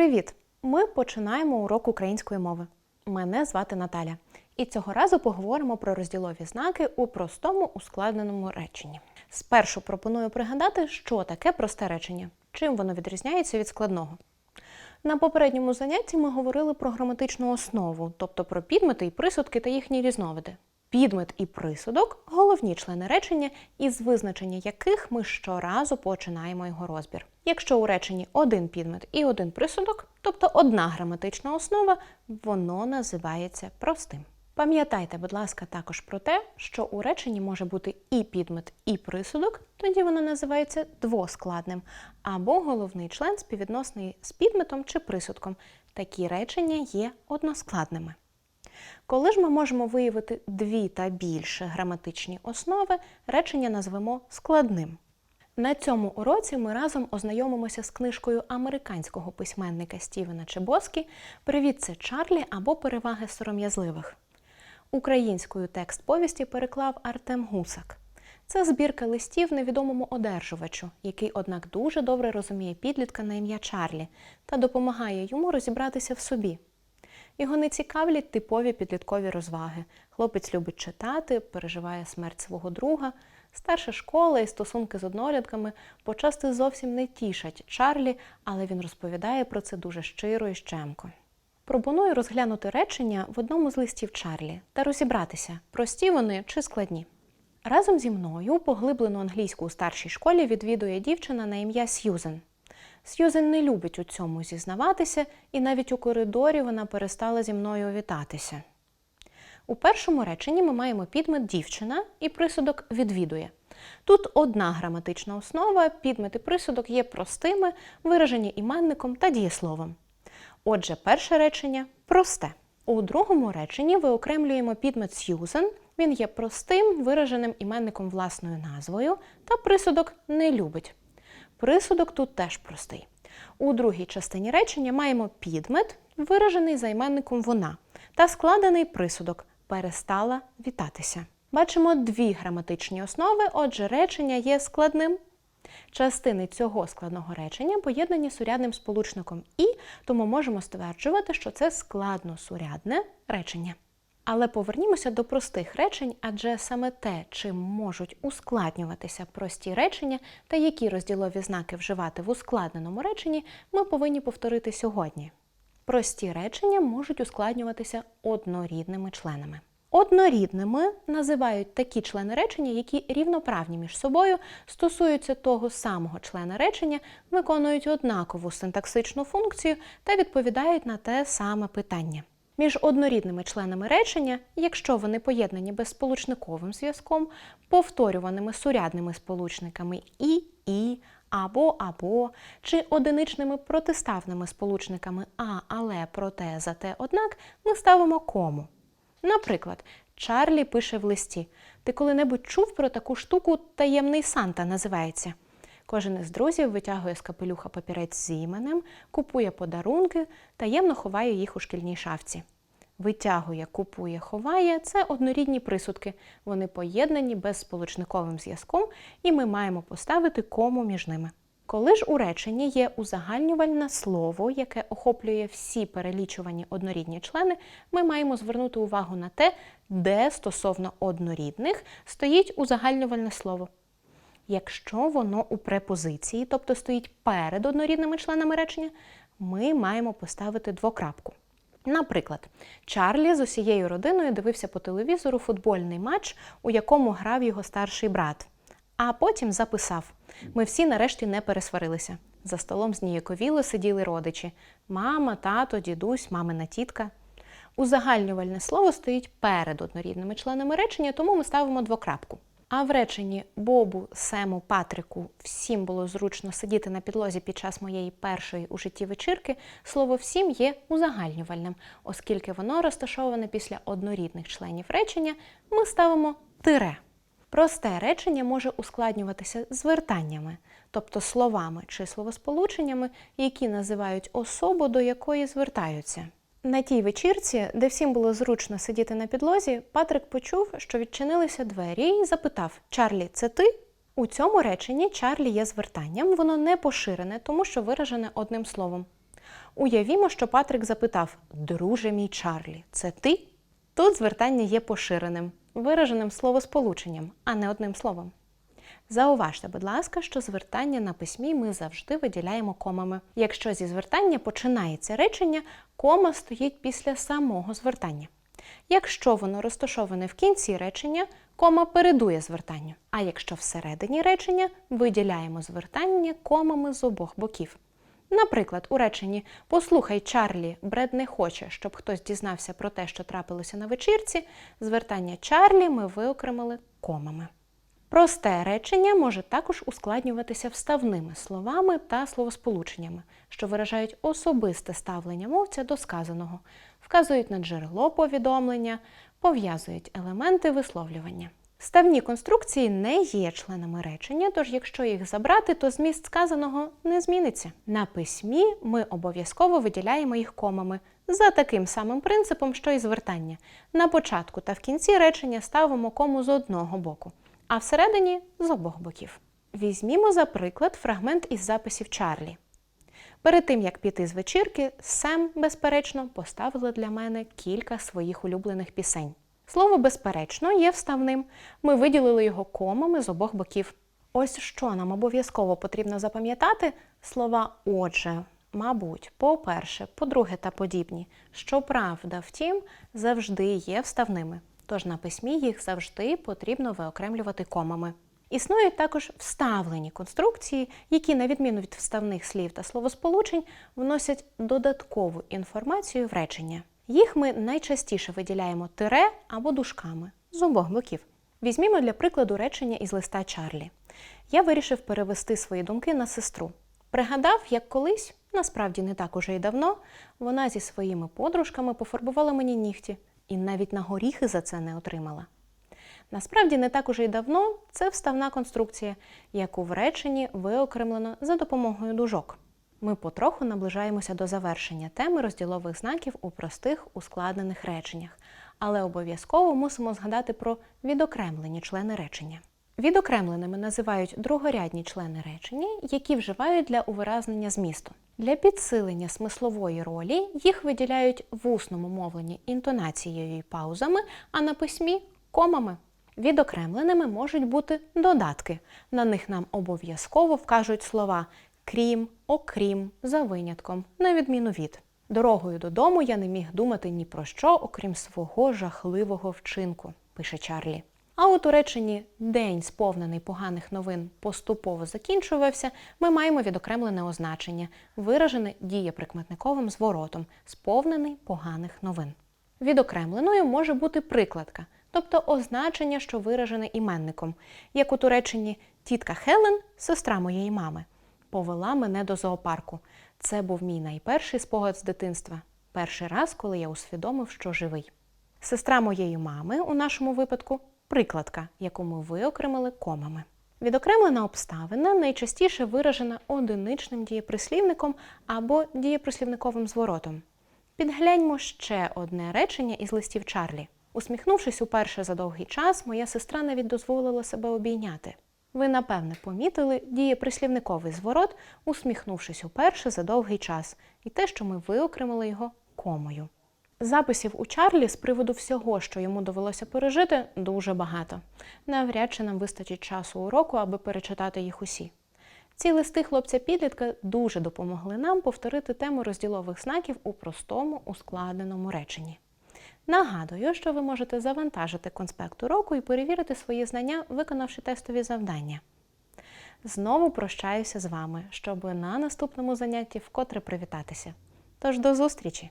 Привіт! Ми починаємо урок української мови. Мене звати Наталя. І цього разу поговоримо про розділові знаки у простому ускладненому реченні. Спершу пропоную пригадати, що таке просте речення, чим воно відрізняється від складного. На попередньому занятті ми говорили про граматичну основу, тобто про підмети і присудки та їхні різновиди. Підмет і присудок головні члени речення, із визначення яких ми щоразу починаємо його розбір. Якщо у реченні один підмет і один присудок, тобто одна граматична основа, воно називається простим. Пам'ятайте, будь ласка, також про те, що у реченні може бути і підмет, і присудок, тоді воно називається двоскладним, або головний член співвідносний з підметом чи присудком. Такі речення є односкладними. Коли ж ми можемо виявити дві та більше граматичні основи, речення назвемо складним. На цьому уроці ми разом ознайомимося з книжкою американського письменника Стівена Чебоскі Привіт, це Чарлі або Переваги сором'язливих. Українською текст повісті переклав Артем Гусак. Це збірка листів невідомому одержувачу, який, однак, дуже добре розуміє підлітка на ім'я Чарлі та допомагає йому розібратися в собі. Його не цікавлять типові підліткові розваги. Хлопець любить читати, переживає смерть свого друга. Старша школа і стосунки з однолітками почасти зовсім не тішать Чарлі, але він розповідає про це дуже щиро і щемко. Пропоную розглянути речення в одному з листів Чарлі та розібратися, прості вони чи складні. Разом зі мною поглиблену англійську у старшій школі відвідує дівчина на ім'я Сьюзен. Сьюзен не любить у цьому зізнаватися, і навіть у коридорі вона перестала зі мною вітатися. У першому реченні ми маємо підмет дівчина і присудок відвідує. Тут одна граматична основа, підмет і присудок є простими, виражені іменником та дієсловом. Отже, перше речення просте. У другому реченні виокремлюємо підмет Сьюзен. Він є простим, вираженим іменником власною назвою, та присудок не любить. Присудок тут теж простий. У другій частині речення маємо підмет, виражений за іменником вона, та складений присудок перестала вітатися. Бачимо дві граматичні основи, отже, речення є складним. Частини цього складного речення поєднані сурядним сполучником і, тому можемо стверджувати, що це складносурядне речення. Але повернімося до простих речень, адже саме те, чим можуть ускладнюватися прості речення та які розділові знаки вживати в ускладненому реченні, ми повинні повторити сьогодні. Прості речення можуть ускладнюватися однорідними членами. Однорідними називають такі члени речення, які рівноправні між собою, стосуються того самого члена речення, виконують однакову синтаксичну функцію та відповідають на те саме питання. Між однорідними членами речення, якщо вони поєднані безсполучниковим зв'язком, повторюваними сурядними сполучниками і, і, або, або, чи одиничними протиставними сполучниками а, але, проте, зате, однак, ми ставимо кому. Наприклад, Чарлі пише в листі: Ти коли-небудь чув про таку штуку таємний Санта називається. Кожен із друзів витягує з капелюха папірець з іменем, купує подарунки, таємно ховає їх у шкільній шафці. Витягує, купує, ховає це однорідні присудки. Вони поєднані безсполучниковим зв'язком, і ми маємо поставити кому між ними. Коли ж у реченні є узагальнювальне слово, яке охоплює всі перелічувані однорідні члени, ми маємо звернути увагу на те, де стосовно однорідних стоїть узагальнювальне слово. Якщо воно у препозиції, тобто стоїть перед однорідними членами речення, ми маємо поставити двокрапку. Наприклад, Чарлі з усією родиною дивився по телевізору футбольний матч, у якому грав його старший брат. А потім записав: ми всі нарешті не пересварилися. За столом зніяковіло сиділи родичі: мама, тато, дідусь, мамина тітка. Узагальнювальне слово стоїть перед однорідними членами речення, тому ми ставимо двокрапку. А в реченні Бобу, Сему, Патрику всім було зручно сидіти на підлозі під час моєї першої у житті вечірки, слово всім є узагальнювальним, оскільки воно розташоване після однорідних членів речення, ми ставимо тире. Просте речення може ускладнюватися звертаннями, тобто словами чи словосполученнями, які називають особу, до якої звертаються. На тій вечірці, де всім було зручно сидіти на підлозі, Патрик почув, що відчинилися двері і запитав: Чарлі, це ти? У цьому реченні Чарлі є звертанням, воно не поширене, тому що виражене одним словом. Уявімо, що Патрик запитав: Друже мій Чарлі, це ти? Тут звертання є поширеним, вираженим словосполученням, а не одним словом. Зауважте, будь ласка, що звертання на письмі ми завжди виділяємо комами. Якщо зі звертання починається речення, кома стоїть після самого звертання. Якщо воно розташоване в кінці речення, кома передує звертанню. А якщо всередині речення, виділяємо звертання комами з обох боків. Наприклад, у реченні Послухай, Чарлі, Бред не хоче, щоб хтось дізнався про те, що трапилося на вечірці, звертання Чарлі ми виокремили комами. Просте речення може також ускладнюватися вставними словами та словосполученнями, що виражають особисте ставлення мовця до сказаного, вказують на джерело повідомлення, пов'язують елементи висловлювання. Ставні конструкції не є членами речення, тож якщо їх забрати, то зміст сказаного не зміниться. На письмі ми обов'язково виділяємо їх комами за таким самим принципом, що і звертання. На початку та в кінці речення ставимо кому з одного боку, а всередині з обох боків. Візьмімо за приклад фрагмент із записів Чарлі. Перед тим як піти з вечірки, Сем, безперечно, поставила для мене кілька своїх улюблених пісень. Слово безперечно є вставним. Ми виділили його комами з обох боків. Ось що нам обов'язково потрібно запам'ятати слова отже, мабуть, по-перше, по-друге та подібні. Щоправда, втім, завжди є вставними. Тож на письмі їх завжди потрібно виокремлювати комами. Існують також вставлені конструкції, які, на відміну від вставних слів та словосполучень, вносять додаткову інформацію в речення. Їх ми найчастіше виділяємо тире або дужками з обох боків. Візьмімо для прикладу речення із листа Чарлі. Я вирішив перевести свої думки на сестру. Пригадав, як колись, насправді не так уже й давно, вона зі своїми подружками пофарбувала мені нігті і навіть на горіхи за це не отримала. Насправді не так уже й давно це вставна конструкція, яку в реченні виокремлено за допомогою дужок. Ми потроху наближаємося до завершення теми розділових знаків у простих ускладнених реченнях, але обов'язково мусимо згадати про відокремлені члени речення. Відокремленими називають другорядні члени речення, які вживають для увиразнення змісту. Для підсилення смислової ролі їх виділяють в усному мовленні інтонацією і паузами, а на письмі комами. Відокремленими можуть бути додатки. На них нам обов'язково вкажуть слова крім, окрім, за винятком, на відміну від. Дорогою додому я не міг думати ні про що, окрім свого жахливого вчинку, пише Чарлі. А у реченні День, сповнений поганих новин, поступово закінчувався, ми маємо відокремлене означення, виражене дієприкметниковим зворотом, сповнений поганих новин. Відокремленою може бути прикладка, тобто означення, що виражене іменником, як у туреченні тітка Хелен, сестра моєї мами, повела мене до зоопарку. Це був мій найперший спогад з дитинства. Перший раз, коли я усвідомив, що живий. Сестра моєї мами у нашому випадку прикладка, яку ми виокремили комами. Відокремлена обставина найчастіше виражена одиничним дієприслівником або дієприслівниковим зворотом. Підгляньмо ще одне речення із листів Чарлі. Усміхнувшись уперше за довгий час, моя сестра навіть дозволила себе обійняти. Ви, напевне, помітили дієприслівниковий зворот, усміхнувшись уперше за довгий час, і те, що ми виокремили його комою. Записів у Чарлі з приводу всього, що йому довелося пережити, дуже багато. Навряд чи нам вистачить часу уроку, аби перечитати їх усі. Ці листи хлопця-підлітка дуже допомогли нам повторити тему розділових знаків у простому ускладненому реченні. Нагадую, що ви можете завантажити конспект уроку і перевірити свої знання, виконавши тестові завдання. Знову прощаюся з вами, щоб на наступному занятті вкотре привітатися. Тож до зустрічі!